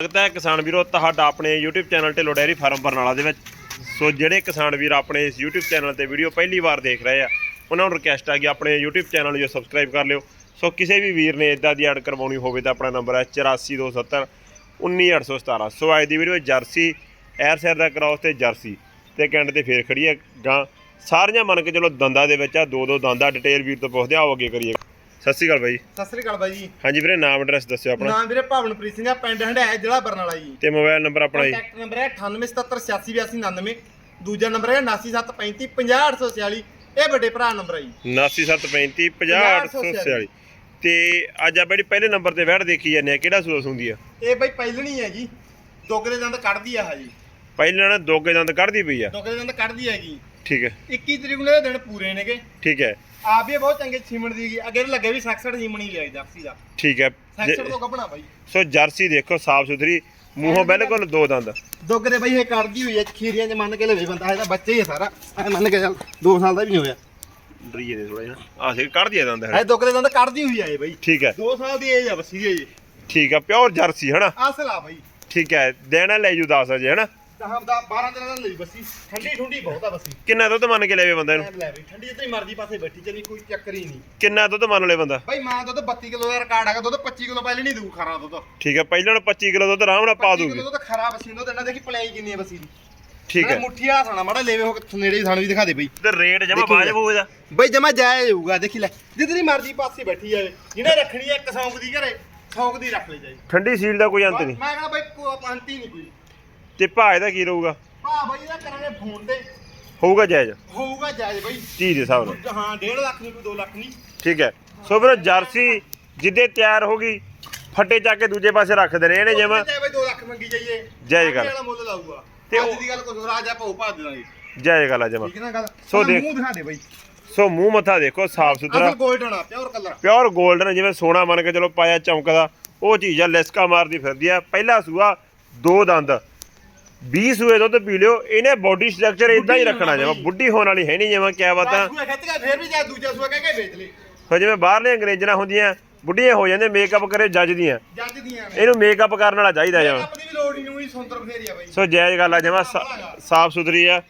ਸਵਾਗਤ ਹੈ ਕਿਸਾਨ ਵੀਰੋ, ਤੁਹਾਡਾ ਆਪਣੇ YouTube channel Dhillon dairy farm Barnala ਦੇ ਵਿੱਚ। ਸੋ ਜਿਹੜੇ ਕਿਸਾਨ ਵੀਰ ਆਪਣੇ ਇਸ YouTube ਚੈਨਲ ਤੇ ਵੀਡੀਓ ਪਹਿਲੀ ਵਾਰ ਦੇਖ ਰਹੇ ਆ, ਉਹਨਾਂ ਨੂੰ ਰਿਕਵੈਸਟ ਆ ਕਿ ਆਪਣੇ YouTube ਚੈਨਲ ਨੂੰ ਸਬਸਕ੍ਰਾਈਬ ਕਰ ਲਿਓ। ਸੋ ਕਿਸੇ ਵੀ ਵੀਰ ਨੇ ਇਦਾਂ ਦੀ ਐਡ ਕਰਵਾਉਣੀ ਹੋਵੇ ਤਾਂ ਆਪਣਾ ਨੰਬਰ ਹੈ 8427 19817 ਸੋ ਅੱਜ ਦੀ ਵੀਡੀਓ ਜਰਸੀ, ਐਰ ਸੈਰ ਦਾ ਕਰਾਉਸ ਤੇ ਜਰਸੀ। ਤੇ ਕੈਂਡ ਤੇ ਫੇਰ ਖੜੀ ਹੈ ਗਾਂ। ਸਾਰੀਆਂ ਮੰਨ ਕੇ ਚਲੋ ਦੰਦਾਂ ਦੇ ਵਿੱਚ ਆ ਦੋ ਦੋ ਦੰਦਾਂ ਡਿਟੇਲ ਵੀਰ ਤੋਂ ਪੁੱਛਦੇ ਆਓ ਅੱਗੇ ਕਰੀਏ। ਸਤਿ ਸ਼੍ਰੀ ਅਕਾਲ ਬਾਈ। ਸਤਿ ਸ੍ਰੀ ਅਕਾਲ ਬਾਈ ਜੀ। ਹਾਂਜੀ ਵੀਰੇ ਨਾਮ ਐਡਰੈਸ ਦੱਸਿਓ ਆਪਣਾ। ਨਾਮ ਵੀਰੇ ਭਵਨਪ੍ਰੀਤ ਸਿੰਘ ਆ ਪਿੰਡ ਹੰਡਾਇਆ ਜ਼ਿਲ੍ਹਾ ਬਰਨਾਲਾ ਜੀ। ਤੇ ਮੋਬਾਈਲ ਨੰਬਰ ਆਪਣਾ ਜੀ। ਕੰਟੈਕਟ ਨੰਬਰ ਹੈ 98778899 ਦੂਜਾ ਨੰਬਰ ਹੈ 9735500846 ਇਹ ਵੱਡੇ ਭਰਾ ਨੰਬਰ ਹੈ ਜੀ। 9735 50846 ਤੇ ਅੱਜ ਆਪਾਂ ਜਿਹੜੀ ਪਹਿਲੇ ਨੰਬਰ ਤੇ ਵੈੜ ਦੇਖੀ ਜਾਂਦੇ ਆ ਕਿਹੜਾ ਸੂਸ ਹੁੰਦੀ ਆ? ਇਹ ਬਾਈ ਪਹਿਲਣੀ ਹੈ ਜੀ। ਦੁੱਗ ਦੇ ਦੰਦ ਕੱਢਦੀ ਆ ਜੀ। ਪਹਿਲਾਂ ਨਾ ਦੋਗੇ ਦੰਦ ਕੱਢਦੀ ਪਈ ਆ। ਦੁੱਗ ਦੇ ਦੰਦ ਕੱਢਦੀ ਹੈਗੀ ਠੀਕ ਹੈ। 21 ਤਰੀਕ ਨੂੰ ਇਹ ਦਿਨ ਪੂਰੇ ਨੇਗੇ। ਠੀਕ ਹੈ। ਆਪ ਵੀ ਇਹ ਬਹੁਤ ਚੰਗੇ ਸੀਮਣ ਦੀ ਹੈਗੀ। ਅੱਗੇ ਲੱਗੇ ਵੀ 66 ਸੀਮਣੀ ਲਿਆਈ ਜਰਸੀ ਦਾ। ਠੀਕ ਹੈ। 66 ਜੇ- ਤੋਂ ਕੱਢਣਾ ਬਾਈ। ਸੋ ਜਰਸੀ ਦੇਖੋ ਸਾਫ਼ ਸੁਥਰੀ। ਮੂੰਹੋਂ ਬਿਲਕੁਲ ਦੋ ਦੰਦ। ਦੁੱਗ ਦੇ ਬਾਈ ਇਹ ਕੱਢਦੀ ਹੋਈ ਹੈ ਖੀਰੀਆਂ ਚ ਮੰਨ ਕੇ ਲਵੇ ਬੰਦਾ ਇਹਦਾ ਬੱਚੇ ਹੀ ਹੈ ਸਾਰਾ। ਐ ਮੰਨ ਕੇ ਚੱਲ 2 ਸਾਲ ਦਾ ਵੀ ਨਹੀਂ ਹੋਇਆ। ਡਰੀਏ ਦੇ ਥੋੜਾ ਜਿਹਾ। ਆ ਸੇ ਕੱਢਦੀ ਆ ਦੰਦ ਇਹ। ਦੁੱਗ ਦੇ ਦੰਦ ਕੱਢਦੀ ਹੋਈ ਇਹ ਬਾਈ। ਠੀਕ ਹੈ। 2 ਸਾਲ ਦੀ ਏਜ ਆ ਬੱਸੀ ਦੀ ਇਹ ਠੀਕ ਹੈ ਪਿਓਰ ਜਰਸੀ ਹਨਾ? ਅਸਲ ਆ ਬਾਈ। ਠੀਕ ਹੈ ਦੇਣਾ ਲੈ ਜੂ 10 ਅਜੇ ਹਨਾ? ਦਹਮ ਦਾ 12 ਦਿਨਾਂ ਦਾ ਲਈ ਬੱਸੀ। ਠੰਡੀ ਠੁੰਡੀ ਬਹੁਤ ਆ ਬੱਸੀ। ਕਿੰਨਾ ਦੁੱਧ ਮੰਨ ਕੇ ਲੈਵੇ ਬੰਦਾ ਇਹਨੂੰ ਲੈ ਠੰਡੀ ਜਿੱਥੇ ਮਰਜ਼ੀ ਪਾਸੇ ਬੈਠੀ ਚਲੀ ਕੋਈ ਚੱਕਰ ਹੀ ਨਹੀਂ। ਕਿੰਨਾ ਦੁੱਧ ਮੰਨ ਲੈ ਬੰਦਾ? ਬਾਈ ਮਾਂ ਦੁੱਧ 32 ਕਿਲੋ ਦਾ ਰਿਕਾਰਡ ਹੈਗਾ ਦੁੱਧ 25 ਕਿਲੋ ਪਹਿਲੇ ਨਹੀਂ ਦੂ ਖਰਾ ਦੁੱਧ। ਠੀਕ ਹੈ ਪਹਿਲਾਂ ਨੂੰ 25 ਕਿਲੋ ਦੁੱਧ ਆਰਾਮ ਨਾਲ ਪਾ 25 ਦੂਗੀ ਕਿਲੋ ਦੁੱਧ ਖਰਾ ਬੱਸੀ ਨੂੰ ਦੇਣਾ ਦੇਖੀ ਪਲਾਈ ਕਿੰਨੀ ਹੈ ਬੱਸੀ ਦੀ। ਠੀਕ ਹੈ ਮੁੱਠੀ ਆ ਥਾਣਾ ਮਾੜਾ ਲੇਵੇ ਹੋ ਕੇ ਨੇੜੇ ਥਾਣ ਵੀ ਦਿਖਾ ਦੇ ਬਾਈ। ਤੇ ਰੇਟ ਜਮਾ ਬਾਜਬ ਹੋਊਗਾ ਬਾਈ ਜਮਾ ਜਾਇਜ਼ ਹੋਊਗਾ ਦੇਖੀ ਲੈ ਜਿੱਦਰੀ ਮਰਜ਼ੀ ਪਾਸੇ ਬੈਠੀ ਜਾਵੇ ਜਿਹਨੇ ਰੱਖਣੀ ਹੈ ਇੱਕ ਸੌਂਕ ਦੀ ਘਰੇ ਸੌਂਕ ਦੀ ਰੱਖ ਲੈ ਜਾਈ ਠੰਡੀ ਸੀਲ ਦਾ ਕੋਈ ਅੰਤ ਨਹੀਂ। ਮੈਂ ਕਹਿੰਦਾ ਬਾਈ ਕੋ ਪੰਤੀ ਨਹੀਂ ਕੋਈ। ਤੇ ਭਾਅ ਦਾ ਕੀ ਰਹੂਗਾ? ਭਾ ਬਾਈ ਇਹਦਾ ਕਰਾਂਗੇ ਫੋਨ ਤੇ। ਹੋਊਗਾ ਜਾਇਜ਼? ਹੋਊਗਾ ਜਾਇਜ਼ ਬਾਈ। ਚੀਜ਼ ਦੇ ਹਿਸਾਬ ਨਾਲ। ਹਾਂ 1.5 ਲੱਖ ਨਹੀਂ ਕੋਈ 2 ਲੱਖ ਨਹੀਂ। ਠੀਕ ਹੈ। ਸੋ ਵੀਰੋ ਜਰਸੀ ਜਿੱਦੇ ਤਿਆਰ ਹੋ ਗਈ ਫੱਟੇ ਚੱਕ ਕੇ ਦੂਜੇ ਪਾਸੇ ਰੱਖਦੇ ਨੇ ਇਹਨੇ ਜਿਵੇਂ ਬਾਈ 2 ਲੱਖ ਮੰਗੀ ਜਾਈਏ ਜਾਇਜ਼ ਗੱਲ। ਵਾਲਾ ਮੁੱਲ ਲਾਊਗਾ। ਤੇ ਅੱਜ ਦੀ ਗੱਲ ਕੋਈ ਰਾਜਾ ਭਾਉ ਭਾ ਦੇ ਦਾਂਗੇ ਜਾਇਜ਼ ਗੱਲ ਆ ਜਮਾ। ਠੀਕ ਨਾ ਗੱਲ? ਸੋ ਦੇਖ- ਮੂੰਹ ਦਿਖਾ ਦੇ ਬਾਈ। ਸੋ ਮੂੰਹ ਮੱਥਾ ਦੇਖੋ ਸਾਫ਼ ਸੁਥਰਾ। ਅਸਲ ਗੋਲਡਨ ਆ ਪਿਓਰ ਕਲਰ ਪਿਓਰ 골ਡਨ ਜਿਵੇਂ ਸੋਨਾ ਮੰਨ ਕੇ ਚਲੋ ਪਾਇਆ ਚਮਕਦਾ। ਉਹ ਚੀਜ਼ ਆ ਲਿਸਕਾ ਮਾਰਦੀ ਫਿਰਦੀ ਆ। ਪਹਿਲਾ ਸੂਆ ਦੋ ਦੰਦ। 20 ਸੂਏ ਦੁੱਧ ਪੀ ਲਿਓ ਇਹਨੇ ਬਾਡੀ ਸਟਰਕਚਰ ਇਦਾਂ ਹੀ ਰੱਖਣਾ ਬਈ। ਬੁੱਢੀ ਹੋਣ ਵਾਲੀ ਹੈ ਨਹੀਂ ਜਿਵੇਂ ਕਿਆ ਬਾਤਾਂ ਸੂਆ ਖਿੱਚ ਕੇ ਫੇਰ ਵੀ ਜਾ ਦੂਜਾ ਸੂਆ ਕਹਿ ਕੇ ਵੇਚ ਲੈ ਹੋ ਜਿਵੇਂ ਬਾਹਰਲੇ ਅੰਗਰੇਜ਼ਾਂ ਹੁੰਦੀਆਂ ਬੁੱਢੀਆਂ ਹੋ ਜਾਂਦੇ ਮੇਕਅਪ ਕਰੇ ਜੱਜ ਦੀਆਂ। ਜੱਜ ਦੀਆਂ ਨੇ। ਇਹਨੂੰ ਮੇਕਅਪ ਕਰਨ ਵਾਲਾ ਚਾਹੀਦਾ ਜਿਵੇਂ। ਆਪਣੀ ਵੀ ਲੋੜ ਹੀ ਨਹੀਂ ਹੋਈ ਸੁੰਦਰ ਬਥੇਰੀ ਆ ਬਾਈ। ਸੋ ਜਾਇਜ਼ ਗੱਲ ਆ। ਜਮਾ ਸਾਫ਼ ਸੁਥਰੀ ਆ।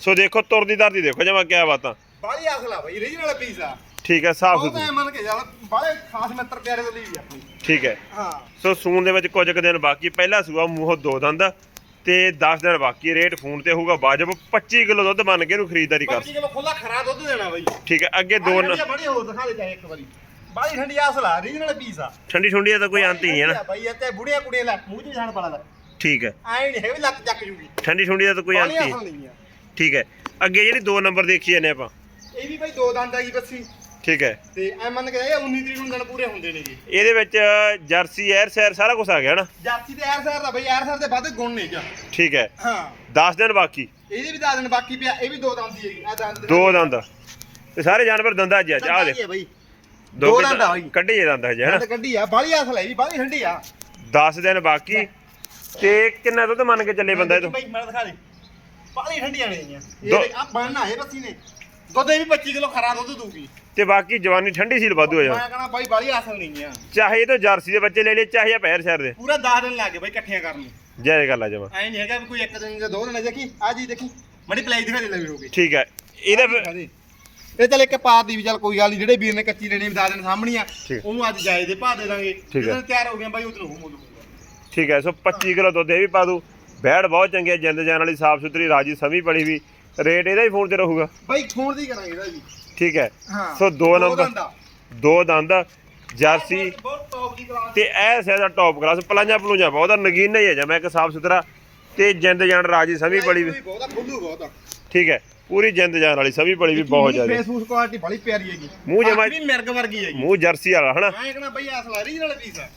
ਸੋ ਦੇਖੋ ਤੁਰਦੀ ਦਰਦੀ ਦੇਖੋ ਜਮਾ ਕਿਆ ਬਾਤਾਂ। ਬਾਲੀ ਆ ਪੀਸ ਆ। ਠੀਕ ਹੈ ਸਾਫ਼ ਸੁਥਰੀ। ਤਾਂ ਮੰਨ ਕੇ ਚੱਲ ਬਾਲੇ ਖਾਸ ਮਿੱਤਰ ਪਿਆਰੇ ਤੋਂ ਲਈ ਵੀ ਆਪਣੀ। ਠੀਕ ਹੈ। ਹਾਂ। ਸੋ ਸੂਣ ਦੇ ਵਿੱਚ ਕੁਝ ਕੁ ਦਿਨ ਬਾਕੀ ਪਹਿਲਾ ਸੂਆ ਮੂੰਹੋਂ ਦੋ ਦੰਦ ਤੇ 10 ਦਿਨ ਬਾਕੀ ਰੇਟ ਫੋਨ ਤੇ ਹੋਊਗਾ ਵਾਜਬ 25 ਕਿਲੋ ਦੁੱਧ ਮੰਨ ਕੇ ਇਹਨੂੰ ਖਰੀਦਦਾਰੀ ਕਰ। 25 ਕਿਲੋ ਖੁੱਲਾ ਖਰਾ ਦੁੱਧ ਦੇਣਾ ਬਾਈ। ਠੀਕ ਹੈ ਅੱਗੇ ਦੋ ਨ- ਬੜੀ ਹੋਰ ਦਿਖਾ ਦੇ ਚਾਹੇ ਇੱਕ ਵਾਰੀ। ਬਾਲੀ ਠੰਡੀ ਅਸਲ ਆ ਰੀਜਨਲ ਪੀਸ ਆ। ਠੰਡੀ ਠੁੰਡੀ ਦਾ ਤਾਂ ਕੋਈ ਅੰਤ ਹੀ ਨਹੀਂ ਹੈ ਨਾ। ਬਾਈ ਇੱਥੇ ਬੁੜੀਆਂ ਕੁੜੀਆਂ ਲੈ ਮੂੰਹ ਚ ਜਾਣ ਪਾਲਾ ਲੈ। ਠੀਕ ਹੈ। ਐ ਨਹੀਂ ਹੈ ਵੀ ਲੱਕ ਚੱਕ ਜੂਗੀ। ਠੰਡੀ ਠੁੰਡੀ ਦਾ ਤਾਂ ਕੋਈ ਅੰਤ ਹੀ ਠੀਕ ਹੈ ਅੱਗੇ ਜਿਹੜੀ ਦੋ ਨੰਬਰ ਦੇਖੀ ਜਾਂਦੇ ਆਪਾਂ। ਇਹ ਵੀ ਬਾਈ ਦੋ ਦੰਦ ਆ ਗਈ ਬੱਸੀ। ਠੀਕ ਹੈ। ਤੇ ਐ ਮੰਨ ਕੇ ਜਾਈਏ 19 ਤਰੀਕ ਨੂੰ ਦਿਨ ਪੂਰੇ ਹੁੰਦੇ ਨੇ ਜੀ ਇਹਦੇ ਵਿੱਚ ਜਰਸੀ ਐਰ ਸੈਰ ਸਾਰਾ ਕੁਝ ਆ ਗਿਆ ਨਾ ਜਾਤੀ ਤੇ ਐਰ ਸਰ ਦਾ ਬਈ ਐਰ ਸਰ ਦੇ ਵੱਧ ਗੁਣ ਨੇ ਜਾਂ ਠੀਕ ਹੈ। ਹਾਂ। 10 ਦਿਨ ਬਾਕੀ। ਇਹਦੇ ਵੀ 10 ਦਿਨ ਬਾਕੀ ਪਿਆ ਇਹ ਵੀ ਦੋ ਦੰਦ ਦੀ ਹੈਗੀ। ਆ ਦੰਦ ਦੋ ਦੰਦ। ਤੇ ਸਾਰੇ ਜਾਨਵਰ ਦੰਦਾ ਅੱਜ ਆ ਦੇ ਬਈ। ਦੋ ਦੰਦ ਆ ਬਾਈ। ਕੱਢੇ ਦੰਦ ਹਜੇ ਹਨਾ? ਦੰਦ ਕੱਢੀ ਆ ਬਾਲੀ ਹੈ ਵੀ ਬਾਲੀ ਠੰਡੀ ਆ। 10 ਦਿਨ ਬਾਕੀ। ਤੇ ਕਿੰਨਾ ਦੁੱਧ ਮੰਨ ਕੇ ਚੱਲੇ ਬੰਦਾ ਇਹ ਤੋਂ? ਬਈ ਮੈਂ ਦਿਖਾ ਦੇ। ਬਾਲੀ ਠੰਡੀਆਂ ਨੇ ਇਹ ਆ ਬਣਨਾ ਇਹ ਬੱਸੀ ਨੇ। ਦੁੱਧ ਇਹ ਵੀ 25 ਕਿਲੋ ਖਰਾ ਦੁੱਧ ਦੂਗੀ ਤੇ ਬਾਕੀ ਜਵਾਨੀ ਠੰਡੀ ਸੀਲ ਵਾਧੂ ਹੋ ਜਾ ਮੈਂ ਕਹਣਾ ਬਾਈ ਬਾਲੀ ਅਸਲ ਨਹੀਂ ਆ। ਚਾਹੇ ਇਹ ਤੋਂ ਜਰਸੀ ਦੇ ਬੱਚੇ ਲੈ ਲਏ ਚਾਹੇ ਆ ਪੈਰ ਸ਼ਹਿਰ ਦੇ। ਪੂਰਾ 10 ਦਿਨ ਲੱਗੇ ਬਾਈ ਇਕੱਠੀਆਂ ਕਰਨ ਨੂੰ। ਜੈ ਗੱਲ ਆ ਜਮਾ। ਐ ਨਹੀਂ ਹੈਗਾ ਵੀ ਕੋਈ ਇੱਕ ਦਿਨ ਜਾਂ ਦੋ ਦਿਨ ਦੇਖੀ ਆ ਜੀ ਦੇਖੀ ਮੜੀ ਪਲਾਈ ਦਿਖਾ ਦੇ ਲੈ ਹੋਗੀ ਠੀਕ ਹੈ ਇਹਦੇ ਫਿਰ- ਇਹ ਚੱਲ ਇੱਕ ਪਾ ਦੀ ਵੀ ਚੱਲ ਕੋਈ ਗੱਲ ਨਹੀਂ ਜਿਹੜੇ ਵੀਰ ਨੇ ਕੱਚੀ ਲੈਣੀ 10 ਦਿਨ ਸਾਹਮਣੀ ਆ। ਉਹਨੂੰ ਅੱਜ ਜਾਏ ਦੇ ਭਾ ਦੇ ਦਾਂਗੇ। ਜਦੋਂ ਤਿਆਰ ਹੋ ਗਿਆ ਬਾਈ ਉਧਰ ਹੋਊਗਾ। ਠੀਕ ਹੈ ਸੋ 25 ਕਿਲੋ ਦੁੱਧ ਇਹ ਵੀ ਪਾ ਦੂ ਬੈੜ ਬਹੁਤ ਚੰਗੀ ਹੈ ਜਿੰਦ ਜਾਨ ਵਾਲੀ ਸਾਫ਼ ਸੁਥਰੀ ਰਾਜੀ ਸਮੀ ਬਣੀ ਵੀ। ਰੇਟ ਇਹਦਾ ਹੀ ਫੋਨ ਤੇ ਰਹੂਗਾ। ਬਾਈ ਫੋਨ ਦੀ ਕਰਾਂਗੇ ਇਹਦਾ ਜੀ। ਠੀਕ ਹੈ। ਹਾਂ ਸੋ ਦੋ ਨੰਬਰ ਦੰਦਾਂ। ਦੋ ਦੰਦ ਜਰਸੀ ਤੇ ਇਹ ਸਹਿਦਾ ਟੌਪ ਕਲਾਸ ਪਲਾਂਜਾ ਪਲੂੰਜਾ ਬਹੁਤ ਨਗੀਨਾ ਹੀ ਹੈ ਜਮਾ ਇੱਕ ਸਾਫ਼ ਸੁਥਰਾ। ਤੇ ਜਿੰਦ ਜਾਨ ਰਾਜੀ ਸਮੀ ਬੜੀ ਵੀ। ਬਹੁਤ ਖੁੱਲੂ ਬਹੁਤ ਠੀਕ ਹੈ ਪੂਰੀ ਜਿੰਦ ਜਾਨ ਵਾਲੀ ਸਮੀ ਬੜੀ ਵੀ ਬਹੁਤ ਜ਼ਿਆਦਾ। ਫੇਸਬੁੱਕ ਕੁਆਲਿਟੀ ਬੜੀ ਪਿਆਰੀ ਹੈਗੀ। ਮੂੰਹ ਜਮਾਂ- ਵੀ ਮਿਰਗ ਵਰਗੀ ਹੈਗੀ। ਮੂੰਹ ਜਰਸੀ ਵਾਲਾ ਹਨਾ? ਮੈਂ ਕਹਣਾ ਬਈ ਅਸਲ ਰੀਜਨਲ ਪੀਸ ਆ।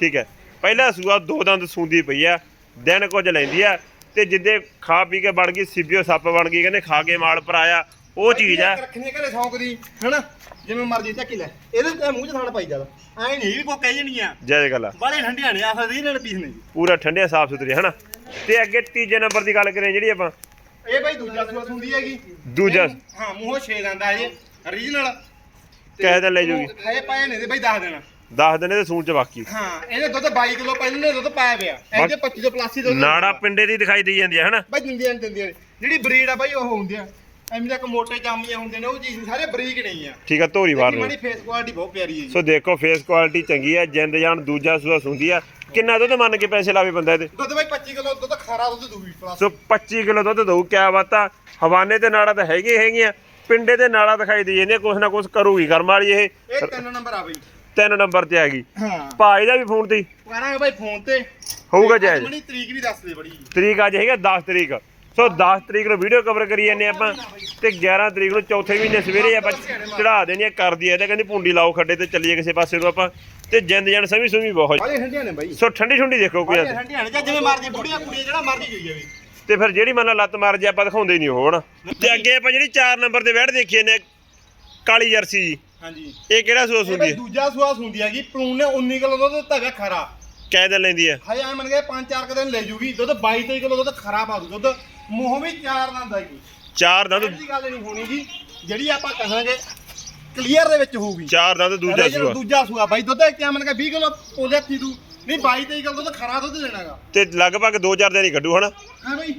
ਠੀਕ ਹੈ। ਪਹਿਲਾ ਸੂਆ ਦੋ ਦੰਦ ਸੂੰਦੀ ਪਈ ਆ ਦਿਨ ਕੁਝ ਲੈਂਦੀ ਆ। ਤੇ ਜਿੱਦੇ ਖਾ ਪੀ ਕੇ ਬਣ ਗਈ ਸਿੱਬਿਓ ਸੱਪ ਬਣ ਗਈ ਕਹਿੰਦੇ ਖਾ ਕੇ ਮਾਲ ਭਰਾਇਆ ਉਹ ਚੀਜ਼ ਆ। ਰੱਖਣੀ ਘਰੇ ਸ਼ੌਂਕ ਦੀ ਹਨਾ? ਜਿਵੇਂ ਮਰਜ਼ੀ ਚੱਕੀ ਲੈ। ਇਹਦੇ ਤੇ ਮੂੰਹ ਚ ਥਾਣ ਪਾਈ ਜਾਦਾ ਐ ਨਹੀਂ ਵੀ ਕੋ ਕਹਿ ਜਣੀਆਂ ਜੈ ਗੱਲ ਆ। ਬਾਲੇ ਠੰਡੀਆਂ ਨੇ ਰੀਜਨਲ ਪੀਸ ਨੇ ਜੀ ਪੂਰਾ ਠੰਡੇ ਸਾਫ਼ ਸੁਥਰੇ ਹਨਾ? ਤੇ ਅੱਗੇ ਤੀਜੇ ਨੰਬਰ ਦੀ ਗੱਲ ਕਰੀਏ ਜਿਹੜੀ ਆਪਾਂ ਇਹ ਬਾਈ ਦੂਜਾ ਸੂਆ ਹੁੰਦੀ ਹੈਗੀ। ਦੂਜਾ ਹਾਂ ਮੂੰਹੋਂ ਛੇ ਦੰਦ ਆ ਇਹ ਰੀਜਨਲ ਕਹਿ ਦਿਨ ਲੈ ਜੂਗੀ। ਖਾਏ ਪਾਏ ਨੇ ਤੇ ਬਾਈ 10 ਦੇਣਾ 10 ਦਿਨ ਇਹਦੇ ਸੂਣ ਚ ਬਾਕੀ। ਹਾਂ ਇਹਨੇ ਦੁੱਧ 22 ਕਿਲੋ ਪਹਿਲਾਂ ਨੇ ਦੁੱਧ ਪਾਇਆ ਪਿਆ ਇਹਦੇ 25 ਤੋਂ ਪਲਾਸੀ ਦੁੱਧ ਨਾੜਾ ਪਿੰਡੇ ਦੀ ਦਿਖਾਈ ਦੇਈ ਜਾਂਦੀ ਹੈ ਹਨਾ? ਬਾਈ ਦਿੰਦੀਆਂ ਨੀ ਦਿੰਦੀਆਂ ਨੀ। ਜਿਹੜੀ ਬਰੀਡ ਆ ਬਾਈ ਉਹ ਹੁੰਦੀ ਆ। ਐਵੇਂ ਤੱਕ ਮੋਟੇ ਜਾਮੀਆਂ ਹੁੰਦੇ ਨੇ ਉਹ ਚੀਜ਼ ਸਾਰੇ ਬਰੀਕ ਨਹੀਂ ਆ ਠੀਕ ਆ ਧੋਰੀ ਵਾਰ ਨੂੰ। ਫੇਸ ਕੁਆਲਿਟੀ ਬਹੁਤ ਪਿਆਰੀ ਹੈ ਜੀ। ਸੋ ਦੇਖੋ ਫੇਸ ਕੁਆਲਿਟੀ ਚੰਗੀ ਆ ਜਿੰਦ ਜਾਨ ਦੂਜਾ ਸੂਆ ਸੁੰਦੀ ਆ। ਕਿੰਨਾ ਦੁੱਧ ਮੰਨ ਕੇ ਪੈਸੇ ਲਾਵੇ ਬੰਦਾ ਇਹਦੇ? ਦੁੱਧ ਬਾਈ 25 ਕਿਲੋ ਦੁੱਧ ਖਾਰਾ ਦੁੱਧ ਦੂਗੀ ਪਲਾਸ ਸੋ 25 ਕਿਲੋ ਦੁੱਧ ਦਊ ਕਿਆ ਬਾਤ ਆ। ਹਵਾਨੇ ਤੇ ਨਾੜਾ ਤਾਂ ਹੈਗੇ ਹੈਗੀਆਂ ਪਿੰਡੇ ਤੇ ਨਾੜਾ ਦਿਖਾਈ ਦੇ ਜਾਂਦੀਆਂ ਕੁਛ ਨਾ ਕੁਛ ਕਰੂਗੀ ਕਰਮ ਵਾਲੀ ਇਹ। ਇਹ ਤਿੰਨ ਨੰਬਰ ਆ ਬਾਈ। ਤਿੰਨ ਨੰਬਰ ਤੇ ਹੈਗੀ। ਹਾਂ। ਭਾਈ ਦਾ ਵੀ ਫੋਨ ਤੇ ਹੀ। ਕਰਾਂਗੇ ਬਾਈ ਫੋਨ ਤੇ। ਹੋਊਗਾ ਜਾਇਜ਼। ਮਣੀ ਤਰੀਕ ਵੀ ਦੱਸ ਦੇ ਬੜੀ। ਤਰੀਕ ਅੱਜ ਹੈਗਾ 10 ਤਰੀਕ। ਸੋ 10 ਤਰੀਕ ਨੂੰ ਵੀਡੀਓ ਕਵਰ ਕਰੀ ਜਾਂਦੇ ਆਪਾਂ ਤੇ 11 ਤਰੀਕ ਨੂੰ ਚੌਥੇ ਮਹੀਨੇ ਸਵੇਰੇ ਆਪਾਂ ਚੜਾ ਦੇਣੀ ਆ ਕਰਦੀ ਐ ਤੇ ਕਹਿੰਦੀ ਪੁੰਡੀ ਲਾਓ ਖੱਡੇ ਤੇ ਚੱਲੀਏ ਕਿਸੇ ਪਾਸੇ ਨੂੰ ਆਪਾਂ। ਤੇ ਜਿੰਦ ਜਾਨ ਸਮੀ ਸੁਮੀ ਬਹੁਤ। ਬਾਈ ਠੰਡੀਆਂ ਨੇ ਬਾਈ। ਸੋ ਠੰਡੀ ਠੰਡੀ ਦੇਖੋ ਕੋਈ ਬਾਈ ਠੰਡੀਆਂ ਨੇ। ਜਾਂ ਜਿਵੇਂ ਮਰਜ਼ੀ ਬੁੜੀਆਂ ਕੁੜੀਆਂ ਜਿਹੜਾ ਮਰਜ਼ੀ ਗਈ ਜਾਵੇ। ਤੇ ਫਿਰ ਜਿਹੜੀ ਮੰਨ ਲੱਤ ਮਾਰ ਜੇ ਆਪਾਂ ਦਿਖਾਉਂਦੇ ਹੀ ਨਹੀਂ ਹਨਾ ਤੇ ਅੱਗੇ ਆਪਾਂ ਜਿਹੜੀ 4 ਨੰਬਰ ਤੇ ਬੈਠ ਦੇਖੀਏ ਨੇ ਕਾਲੀ ਜਰਸੀ ਜੀ। ਹਾਂਜੀ। ਇਹ ਕਿਹੜਾ ਸੂਸ ਇਹ ਹੁੰਦੀ ਬਾਈ ਹੈ? ਦੂਜਾ ਸੁਆਸ ਹੁੰਦੀ ਹੈਗੀ ਪਲੂਨ ਨੇ 19 ਕਿਲੋ ਦੁੱਧ ਦਿੱਤਾ ਹੋਇਆ ਖਰਾ। ਕਹਿ ਦਿਨ ਲੈਂਦੀ ਹੈ। ਹਜੇ ਐ ਮੰਨ ਗਏ 5-4 ਕੁ ਦਿਨ ਲੈ ਜੂਗੀ ਦੁੱਧ 22-23 ਕਿਲੋ ਦੁੱਧ ਖਰਾ ਪਾ ਦੂ ਦੁੱਧ ਮੂੰਹ ਵੀ ਚਾਰ ਦੰਦ ਹੈਗੀ। ਚਾਰ ਦੰਦ ਇਹਦੀ ਗੱਲ ਨਹੀਂ ਹੋਣੀ ਜੀ ਜਿਹੜੀ ਆਪਾਂ ਕਹਾਂਗੇ ਕਲੀਅਰ ਦੇ ਵਿੱਚ ਹੋਊਗੀ। ਚਾਰ ਦੰਦ ਦੂਜਾ ਸੂਆ। ਦੂਜਾ ਸੂਆ ਬਾਈ ਦੁੱਧ ਕਿਆ ਮੰਨ ਕੇ 20 ਕਿਲੋ ਉਹਦੇ ਹੱਥੀ ਤੂੰ ਨਹੀਂ 22-23 ਕਿਲੋ ਦੁੱਧ ਖਰਾ ਦੁੱਧ ਦੇਣਾਗਾ ਤੇ ਲਗਭਗ 2-4 ਦਿਨ ਹੀ ਕੱਢੂ ਹਨਾ? ਹਾਂ ਬਾਈ।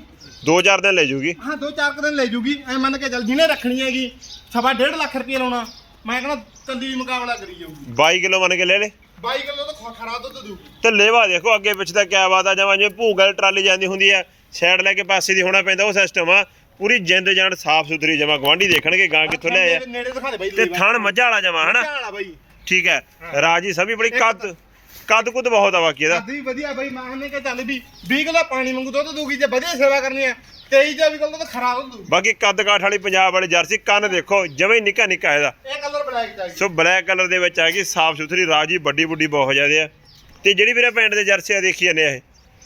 2-4 ਦਿਨ ਲੈ ਜੂਗੀ। ਹਾਂ ਦੋ ਚਾਰ ਕੁ ਦਿਨ ਲੈ ਜੂਗੀ। ਐ ਮੰਨ ਕੇ ਚੱਲ ਜਿਹਨੇ ਰੱਖਣੀ ਹੈਗੀ ਸਵਾ ਡੇਢ ਲੱਖ ਰੁਪਏ ਲਾਉਣਾ। ਮੈਂ ਕਹਿੰਦਾ ਕੰਦੀ ਮੁਕਾਬਲਾ ਕਰੀ ਜਾਊਗੀ। 22 ਕਿਲੋ ਮੰਨ ਕੇ ਲੈ ਲੈ। 22 ਕਿਲੋ ਤਾਂ ਖ- ਖਰਾ ਦੁੱਧ ਤੇ ਲੇਵਾ ਦੇਖੋ ਅੱਗੇ ਪਿੱਛੇ ਦਾ ਕਿਆ ਬਾਤ ਆ ਜਮਾਂ ਜਿਵੇਂ ਭੂਗਲ ਟਰਾਲੀ ਜਾਂਦੀ ਹੁੰਦੀ ਆ ਸਾਈਡ ਲੈ ਕੇ ਪਾਸੇ ਦੀ ਹੋਣਾ ਪੈਂਦਾ ਉਹ ਸਿਸਟਮ ਆ। ਪੂਰੀ ਜਿੰਦ ਜਾਨ ਸਾਫ਼ ਸੁਥਰੀ ਜਮਾ ਗਵਾਂਢੀ ਦੇਖਣਗੇ ਗਾਂ ਕਿੱਥੋਂ ਲਿਆਇਆ ਨੇੜੇ- ਨੇੜੇ ਦਿਖਾ ਦੇ ਬਾਈ ਤੇ ਥਣ ਮੱਝਾਂ ਵਾਲਾ ਜਮਾ ਹਨਾ? ਬਾਈ। ਠੀਕ ਹੈ। ਰਾਜੀ ਸਭੀ ਬੜੀ ਕੱਦ ਕੱਦ ਕੁੱਦ ਬਹੁਤ ਆ ਬਾਕੀ ਇਹਦਾ। ਕੱਦ ਵੀ ਵਧੀਆ ਬਾਈ ਮੈਂ ਨੇ ਕਿ ਚੱਲ ਵੀ 20 ਕਿਲੋ ਪਾਣੀ ਮੰਗੂ ਦੁੱਧ ਦੂਗੀ ਜੇ ਵਧੀਆ ਸੇਵਾ ਕਰਨੀ ਆ 23 ਜਾਂ ਵੀ ਕਿਲੋ ਦੁੱਧ ਖਰਾ ਦੁੱਧ ਦੂਗੀ ਬਾਕੀ ਕੱਦ ਕਾਠ ਵਾਲੀ ਪੰਜਾਬ ਵਾਲੀ ਜਰਸੀ ਕੰਨ ਦੇਖੋ ਜਮੇ ਹੀ ਨਿੱਕਾ ਨਿੱਕਾ ਇਹਦਾ। ਇਹ ਬਲੈਕ ਚਾਹੀਦਾ ਸੋ ਬਲੈਕ ਕਲਰ ਦੇ ਵਿੱਚ ਆ ਗਈ ਸਾਫ਼ ਸੁਥਰੀ ਰਾਜੀ ਵੱਡੀ ਵੱਡੀ ਬਹੁਤ ਜ਼ਿਆਦੇ ਆ। ਤੇ ਜਿਹੜੀ ਵੀਰੇ ਪਿੰਡ ਦੇ ਜਰਸੀ ਆ ਦੇਖੀ ਜਾਂਦੇ ਆ ਇਹ?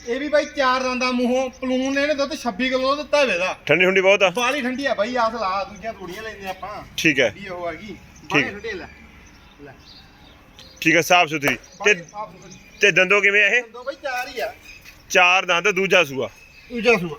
ਇਹ ਵੀ ਬਾਈ ਚਾਰ ਦੰਦਾਂ ਮੂੰਹੋਂ ਪਲੂਨ ਨੇ ਇਹਨੇ ਦੁੱਧ 26 ਕਿਲੋ ਦਿੱਤਾ ਹੋਵੇ ਦਾ ਠੰਡੀ ਠੰਡੀ ਬਹੁਤ ਆ? ਬਾਲੀ ਠੰਡੀ ਆ ਬਾਈ ਆਸ ਲਾ ਦੂਜੀਆਂ ਥੋੜੀਆਂ ਲੈਂਦੇ ਆਪਾਂ। ਠੀਕ ਹੈ। ਵੀ ਉਹ ਹੈਗੀ ਠੀਕ। ਬਾਲੀ ਠੰਡੀ ਲੈ। ਲੈ। ਠੀਕ ਹੈ ਸਾਫ਼ ਸੁਥਰੀ। ਤੇ ਬਾਲੀ ਸਾਫ਼ ਸੁਥਰੀ। ਤੇ ਦੰਦੋ ਕਿਵੇਂ ਆ ਇਹ? ਦੋ ਬਾਈ ਚਾਰ ਹੀ ਆ। ਚਾਰ ਦੰਦ ਦੂਜਾ ਸੂਆ। ਦੂਜਾ ਸੂਆ।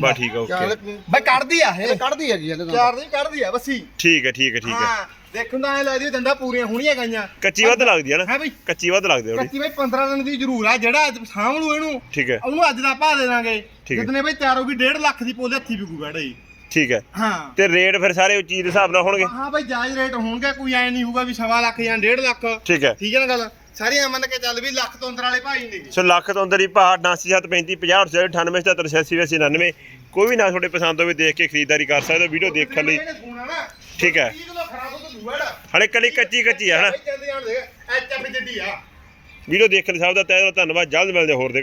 ਬਾ ਠੀਕ ਆ ਓਕੇ ਬਾਈ ਕੱਢਦੀ ਆ ਇਹ ਕੱਢਦੀ ਹੈਗੀ ਇਹਦੇ ਚਾਰ ਦੀ ਕੱਢਦੀ ਆ ਬੱਸੀ। ਠੀਕ ਹੈ ਠੀਕ ਹੈ ਠੀਕ ਹੈ ਹਾਂ ਦੇਖਣ ਦਾ ਐ ਲੱਗਦੀ ਦੰਦਾਂ ਪੂਰੀਆਂ ਹੋਣੀਆਂ ਗਈਆਂ। ਕੱਚੀ ਵੱਧ ਲੱਗਦੀ ਹੈ ਨਾ। ਹੈ ਬਈ? ਕੱਚੀ ਵੱਧ ਲੱਗਦੀ ਹੈ ਕੱਚੀ ਬਾਈ 15 ਦਿਨ ਦੀ ਜ਼ਰੂਰ ਆ ਜਿਹੜਾ ਅੱਜ ਸਾਂਭ ਲੂ ਇਹਨੂੰ ਠੀਕ ਹੈ ਉਹਨੂੰ ਅੱਜ ਦਾ ਭਾਅ ਦੇ ਦਾਂਗੇ। ਠੀਕ ਹੈ। ਜਿਤਨੇ ਬਈ ਤਿਆਰ ਹੋਗੀ 1.5 ਲੱਖ ਦੀ ਪੋਲੇ ਹੱਥੀ ਵਿਕੂ ਬੈੜਾ ਜੀ। ਠੀਕ ਹੈ ਹਾਂ। ਤੇ ਰੇਟ ਫਿਰ ਸਾਰੇ ਉਹ ਚੀਜ਼ ਦੇ ਹਿਸਾਬ ਨਾਲ ਹੋਣਗੇ। ਹਾਂ ਬਈ ਜਾਇਜ਼ ਰੇਟ ਹੋਣਗੇ ਕੋਈ ਐ ਨਹੀਂ ਹੋਊਗਾ ਵੀ ਸਵਾ ਲੱਖ ਜਾਂ 1.5 ਲੱਖ। ਠੀਕ ਹੈ ਠੀਕ ਹੈ ਨਾ ਗੱਲ? ਸਾਰੀਆਂ ਮੰਨ ਕੇ ਚੱਲ ਵੀ ਲੱਖ ਤੋਂ ਅੰਦਰ ਵਾਲੇ ਭਾਈ ਨੇ ਸੋ ਲੱਖ ਤੋਂ ਅੰਦਰ ਹੀ ਭਾਅ 8735 50 98 77 99 ਕੋਈ ਵੀ ਨਾ ਤੁਹਾਡੇ ਪਸੰਦ ਹੋਵੇ ਦੇਖ ਕੇ ਖਰੀਦਦਾਰੀ ਕਰ ਸਕਦੇ ਹੋ ਵੀਡੀਓ ਦੇਖਣ ਲਈ। ਠੀਕ ਹੈ। 30 ਕਿਲੋ ਖਰਾਬ ਹੋ ਤੂੰ ਬੜਾ ਹਲੇ ਕੱਲੀ ਕੱਚੀ ਕੱਚੀ ਆ ਹਨਾ। ਵੀਡੀਓ ਦੇਖਣ ਲਈ ਸਭ ਦਾ ਤਹਿ ਦਿਲੋਂ ਧੰਨਵਾਦ ਜਲਦ ਮਿਲਦੇ ਹਾਂ ਹੋਰ ਦੇ।